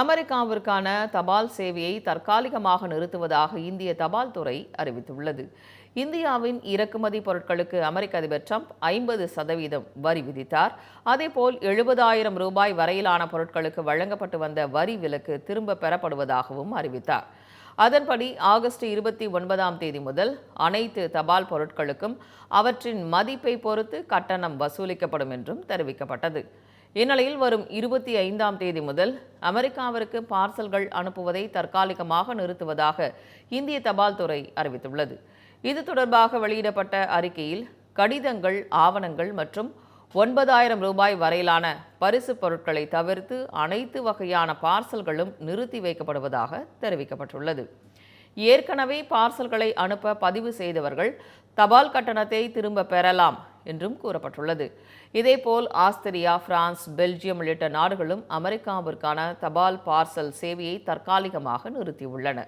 அமெரிக்காவிற்கான தபால் சேவையை தற்காலிகமாக நிறுத்துவதாக இந்திய தபால் துறை அறிவித்துள்ளது. இந்தியாவின் இறக்குமதி பொருட்களுக்கு அமெரிக்க அதிபர் ட்ரம்ப் ஐம்பது சதவீதம் வரி விதித்தார். அதேபோல் எழுபதாயிரம் ரூபாய் வரையிலான பொருட்களுக்கு வழங்கப்பட்டு வந்த வரி விலக்கு திரும்ப பெறப்படுவதாகவும் அறிவித்தார். அதன்படி ஆகஸ்ட் இருபத்தி ஒன்பதாம் தேதி முதல் அனைத்து தபால் பொருட்களுக்கும் அவற்றின் மதிப்பை பொறுத்து கட்டணம் வசூலிக்கப்படும் என்றும் தெரிவிக்கப்பட்டது. இந்நிலையில் வரும் இருபத்தி ஐந்தாம் தேதி முதல் அமெரிக்காவிற்கு பார்சல்கள் அனுப்புவதை தற்காலிகமாக நிறுத்துவதாக இந்திய தபால் துறை அறிவித்துள்ளது. இது தொடர்பாக வெளியிடப்பட்ட அறிக்கையில் கடிதங்கள் ஆவணங்கள் மற்றும் ஒன்பதாயிரம் ரூபாய் வரையிலான பரிசு பொருட்களை தவிர்த்து அனைத்து வகையான பார்சல்களும் நிறுத்தி வைக்கப்படுவதாக தெரிவிக்கப்பட்டுள்ளது. ஏற்கனவே பார்சல்களை அனுப்ப பதிவு செய்தவர்கள் தபால் கட்டணத்தை திரும்ப பெறலாம் என்றும் கூறப்பட்டுள்ளது. இதேபோல் ஆஸ்திரியா பிரான்ஸ் பெல்ஜியம் உள்ளிட்ட நாடுகளும் அமெரிக்காவிற்கான தபால் பார்சல் சேவையை தற்காலிகமாக நிறுத்தியுள்ளன.